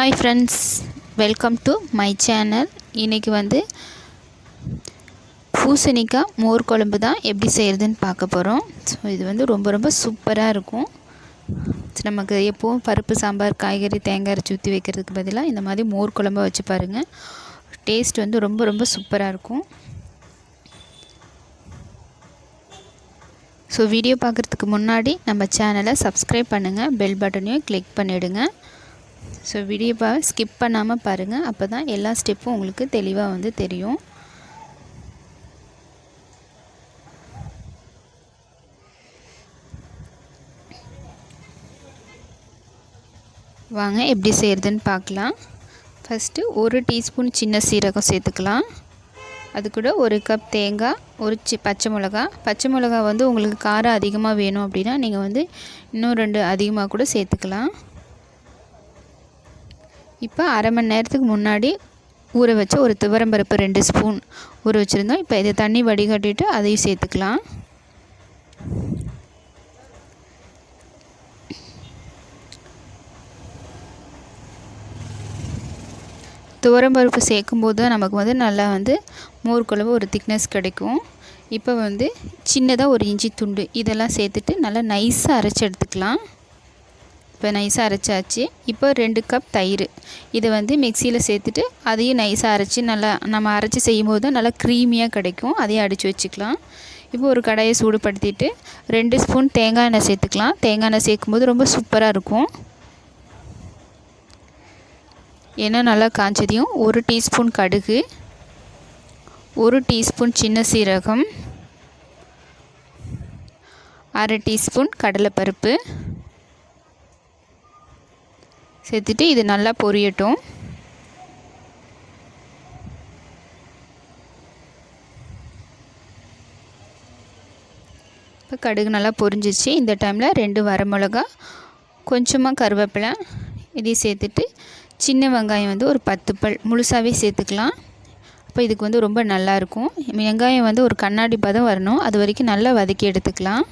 Hi friends welcome to my channel இன்றைக்கி வந்து பூசணிக்காய் மோர் குழம்பு தான் எப்படி செய்கிறதுன்னு பார்க்க போகிறோம் ஸோ இது வந்து ரொம்ப ரொம்ப சூப்பராக இருக்கும். நமக்கு எப்போவும் பருப்பு சாம்பார் காய்கறி தேங்காய் அரைச்சி ஊற்றி வைக்கிறதுக்கு பதிலாக இந்த மாதிரி மோர் குழம்பை வச்சு பாருங்கள் டேஸ்ட் வந்து ரொம்ப ரொம்ப சூப்பராக இருக்கும். ஸோ வீடியோ பார்க்குறதுக்கு முன்னாடி நம்ம சேனலை சப்ஸ்கிரைப் பண்ணுங்கள் பெல் பட்டனையும் கிளிக் பண்ணிவிடுங்க ஸோ வீடியோவை ஸ்கிப் பண்ணாமல் பாருங்கள் அப்போ தான் எல்லா ஸ்டெப்பும் உங்களுக்கு தெளிவாக வந்து தெரியும். வாங்க எப்படி செய்கிறதுன்னு பார்க்கலாம். ஃபஸ்ட்டு ஒரு டீஸ்பூன் சின்ன சீரகம் சேர்த்துக்கலாம். அது கூட ஒரு கப் தேங்காய் ஒரு சி பச்சை மிளகா. பச்சை மிளகா வந்து உங்களுக்கு காரம் அதிகமாக வேணும் அப்படின்னா நீங்கள் வந்து இன்னும் ரெண்டு அதிகமாக கூட சேர்த்துக்கலாம். இப்போ அரை மணி நேரத்துக்கு முன்னாடி ஊற வச்ச ஒரு துவரம்பருப்பு ரெண்டு ஸ்பூன் ஊற வச்சுருந்தோம். இப்போ இதை தண்ணி வடிகட்டிட்டு அதையும் சேர்த்துக்கலாம். துவரம்பருப்பு சேர்க்கும்போது தான் நமக்கு வந்து நல்லா வந்து மோர் குழம்பு ஒரு திக்னஸ் கிடைக்கும். இப்போ வந்து சின்னதாக ஒரு இஞ்சி துண்டு இதெல்லாம் சேர்த்துட்டு நல்லா நைஸாக அரைச்சி எடுத்துக்கலாம். இப்போ நைஸாக அரைச்சாச்சு. இப்போ ரெண்டு கப் தயிர். இதை வந்து மிக்சியில் சேர்த்துட்டு அதையும் நைஸாக அரைச்சி நல்லா நம்ம அரைச்சி செய்யும் போது தான் நல்லா க்ரீமியாக கிடைக்கும். அதையும் அடித்து வச்சுக்கலாம். இப்போ ஒரு கடையை சூடுபடுத்திட்டு ரெண்டு ஸ்பூன் தேங்காய் எண்ணெய் சேர்த்துக்கலாம். தேங்காய் எண்ணெய் சேர்க்கும்போது ரொம்ப சூப்பராக இருக்கும். எண்ணெய் நல்லா காய்ச்சதையும் ஒரு டீஸ்பூன் கடுகு ஒரு டீஸ்பூன் சின்ன சீரகம் அரை டீஸ்பூன் கடலைப்பருப்பு சேர்த்துட்டு இது நல்லா பொரியட்டும். இப்போ கடுகு நல்லா பொரிஞ்சிச்சு. இந்த டைமில் ரெண்டு வரமிளகா கொஞ்சமாக கருவேப்பிலை இதையும் சேர்த்துட்டு சின்ன வெங்காயம் வந்து ஒரு பத்து பல் முழுசாகவே சேர்த்துக்கலாம். அப்போ இதுக்கு வந்து ரொம்ப நல்லாயிருக்கும் வெங்காயம் வந்து ஒரு கண்ணாடி பதம் வரணும். அது வரைக்கும் நல்லா வதக்கி எடுத்துக்கலாம்.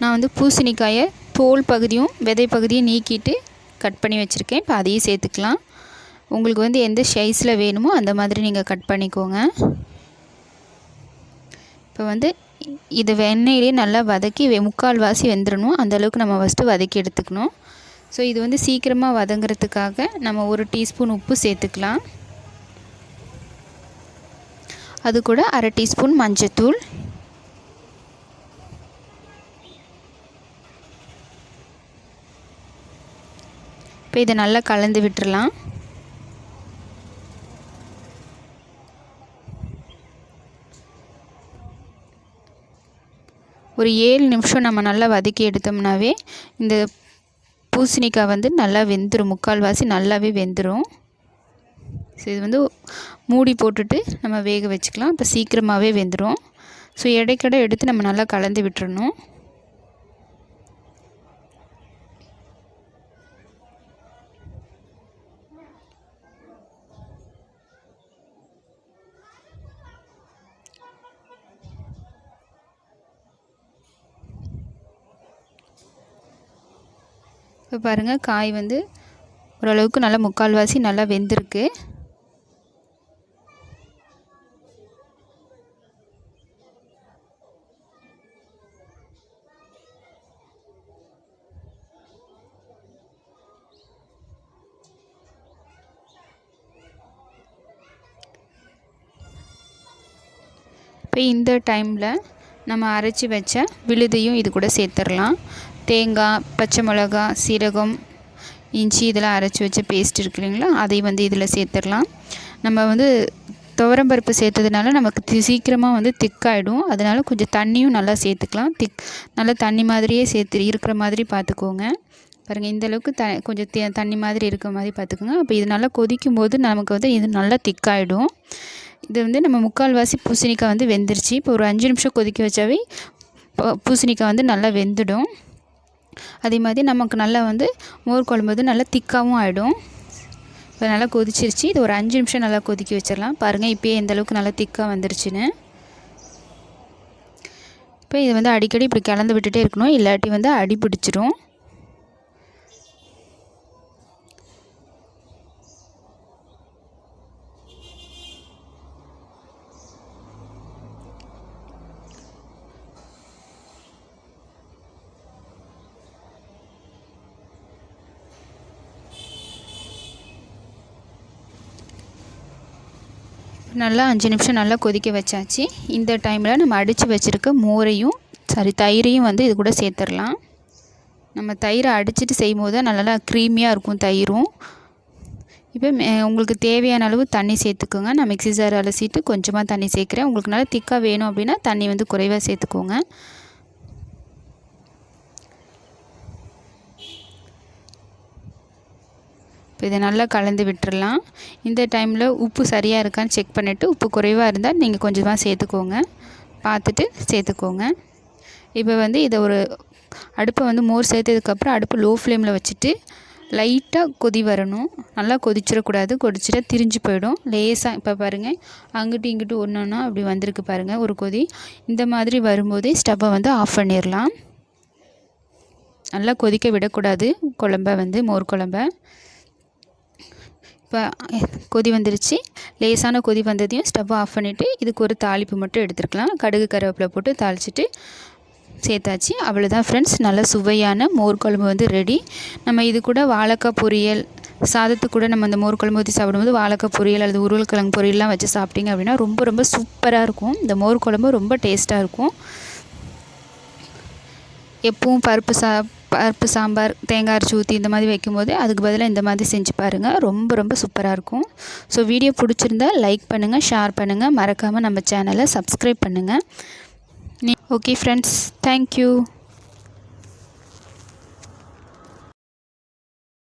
நான் வந்து பூசணிக்காயை தோல் பகுதியும் விதை பகுதியும் நீக்கிட்டு கட் பண்ணி வச்சுருக்கேன். இப்போ அதையும் சேர்த்துக்கலாம். உங்களுக்கு வந்து எந்த சைஸில் வேணுமோ அந்த மாதிரி நீங்கள் கட் பண்ணிக்கோங்க. இப்போ வந்து இது வெண்ணெயிலே நல்லா வதக்கி முக்கால் வாசி வெந்துடணும் அந்தளவுக்கு நம்ம ஃபஸ்ட்டு வதக்கி எடுத்துக்கணும். ஸோ இது வந்து சீக்கிரமாக வதங்கிறதுக்காக நம்ம ஒரு டீஸ்பூன் உப்பு சேர்த்துக்கலாம். அது கூட அரை டீஸ்பூன் மஞ்சத்தூள். இப்போ இதை நல்லா கலந்து விட்டுடலாம் ஒரு ஏழு நிமிஷம் நம்ம நல்லா வதக்கி எடுத்தோம்னாவே இந்த பூசணிக்காய் வந்து நல்லா வெந்துடும் முக்கால்வாசி நல்லாவே வெந்துடும் ஸோ இது வந்து மூடி போட்டுட்டு நம்ம வேக வச்சுக்கலாம். இப்போ சீக்கிரமாகவே வெந்துடும் ஸோ இடைக்கடை எடுத்து நம்ம நல்லா கலந்து விட்டுறணும். இப்போ பாருங்கள் காய் வந்து ஓரளவுக்கு நல்லா முக்கால்வாசி நல்லா வெந்திருக்கு. இப்போ இந்த டைமில் நம்ம அரைச்சி வச்ச விழுதையும் இது கூட சேர்த்துடலாம் தேங்காய் பச்சை மிளகா சீரகம் இஞ்சி இதெல்லாம் அரைச்சி வச்ச பேஸ்ட் இருக்கு இல்லைங்களா? அதையும் வந்து இதில் சேர்த்துடலாம். நம்ம வந்து துவரம்பருப்பு சேர்த்ததுனால நமக்கு சீக்கிரமாக வந்து திக்காயிடும். அதனால் கொஞ்சம் தண்ணியும் நல்லா சேர்த்துக்கலாம். திக் நல்லா தண்ணி மாதிரியே சேர்த்து இருக்கிற மாதிரி பார்த்துக்கோங்க. பாருங்கள் இந்தளவுக்கு த கொஞ்சம் தண்ணி மாதிரி இருக்கிற மாதிரி பார்த்துக்கோங்க. அப்போ இது நல்லா கொதிக்கும் போது நமக்கு வந்து இது நல்லா திக்காயிடும். இது வந்து நம்ம முக்கால்வாசி பூசணிக்காய் வந்து வெந்துருச்சு. இப்போ ஒரு அஞ்சு நிமிஷம் கொதிக்க வச்சாவே பூசணிக்காய் வந்து நல்லா வெந்துடும். அதே மாதிரி நமக்கு நல்லா வந்து மோர் குழம்பு வந்து நல்லா திக்காகவும் ஆகிடும் இப்போ நல்லா கொதிச்சிருச்சு. இது ஒரு அஞ்சு நிமிஷம் நல்லா கொதிக்க வச்சிடலாம் பாருங்கள் இப்போயே எந்தளவுக்கு நல்லா திக்காக வந்துருச்சுன்னு. இப்போ இது வந்து அடிக்கடி இப்படி கலந்து விட்டுட்டே இருக்கணும். இல்லாட்டி வந்து அடி பிடிச்சிரும். நல்லா அஞ்சு நிமிஷம் நல்லா கொதிக்க வச்சாச்சு. இந்த டைமில் நம்ம அடித்து வச்சுருக்க மோரையும் சாரி தயிரையும் வந்து இது கூட சேர்த்துடலாம். நம்ம தயிரை அடிச்சிட்டு செய்யும் போது தான் நல்லா க்ரீமியாக இருக்கும் தயிரும். இப்போ உங்களுக்கு தேவையான அளவு தண்ணி சேர்த்துக்கோங்க. நான் மிக்ஸி ஜார் அலசிட்டு கொஞ்சமாக தண்ணி சேர்க்குறேன். உங்களுக்கு நல்லா திக்காக வேணும் அப்படின்னா தண்ணி வந்து குறைவாக சேர்த்துக்கோங்க. இப்போ இதை நல்லா கலந்து விட்டுறலாம். இந்த டைமில் உப்பு சரியாக இருக்கான்னு செக் பண்ணிவிட்டு உப்பு குறைவாக இருந்தால் நீங்கள் கொஞ்சமாக சேர்த்துக்கோங்க. பார்த்துட்டு சேர்த்துக்கோங்க. இப்போ வந்து இதை ஒரு அடுப்பை வந்து மோர் சேர்த்ததுக்கப்புறம் அடுப்பு லோ ஃப்ளேமில் வச்சுட்டு லைட்டாக கொதி வரணும். நல்லா கொதிச்சிடக்கூடாது. கொதிச்சிட்டா திரிஞ்சு போயிடும். லேசாக இப்போ பாருங்கள் அங்கிட்டு இங்கிட்டு ஒன்று ஒன்றா அப்படி வந்திருக்கு பாருங்கள் ஒரு கொதி. இந்த மாதிரி வரும்போதே ஸ்டவ்வை வந்து ஆஃப் பண்ணிடலாம். நல்லா கொதிக்க விடக்கூடாது. குழம்ப வந்து மோர் குழம்ப. இப்போ கொதி வந்துருச்சு. லேசான கொதி வந்ததையும் ஸ்டவ் ஆஃப் பண்ணிவிட்டு இதுக்கு ஒரு தாளிப்பு மட்டும் எடுத்துருக்கலாம். கடுகு கருவேப்பிலை போட்டு தாளிச்சிட்டு சேர்த்தாச்சு. அவ்வளோதான் ஃப்ரெண்ட்ஸ் நல்ல சுவையான மோர் குழம்பு வந்து ரெடி நம்ம இது கூட வாழைக்காய் பொரியல் சாதத்து கூட நம்ம அந்த மோர் குழம்பு ஊற்றி சாப்பிடும்போது வாழைக்காய் பொரியல் அல்லது உருளைக்கிழங்கு பொரியல்லாம் வச்சு சாப்பிட்டீங்க அப்படின்னா ரொம்ப ரொம்ப சூப்பராக இருக்கும். இந்த மோர் குழம்பு ரொம்ப டேஸ்ட்டாக இருக்கும். எப்பவும் பருப்பு சா பருப்பு சாம்பார் தேங்காய் அரைச்சி ஊற்றி இந்த மாதிரி வைக்கும்போது அதுக்கு பதிலாக இந்த மாதிரி செஞ்சு பாருங்கள் ரொம்ப ரொம்ப சூப்பராக இருக்கும். ஸோ வீடியோ பிடிச்சிருந்தா லைக் பண்ணுங்கள் ஷேர் பண்ணுங்கள் மறக்காமல் நம்ம சேனலை சப்ஸ்கிரைப் பண்ணுங்கள் ஓகே ஃப்ரெண்ட்ஸ் தேங்க்யூ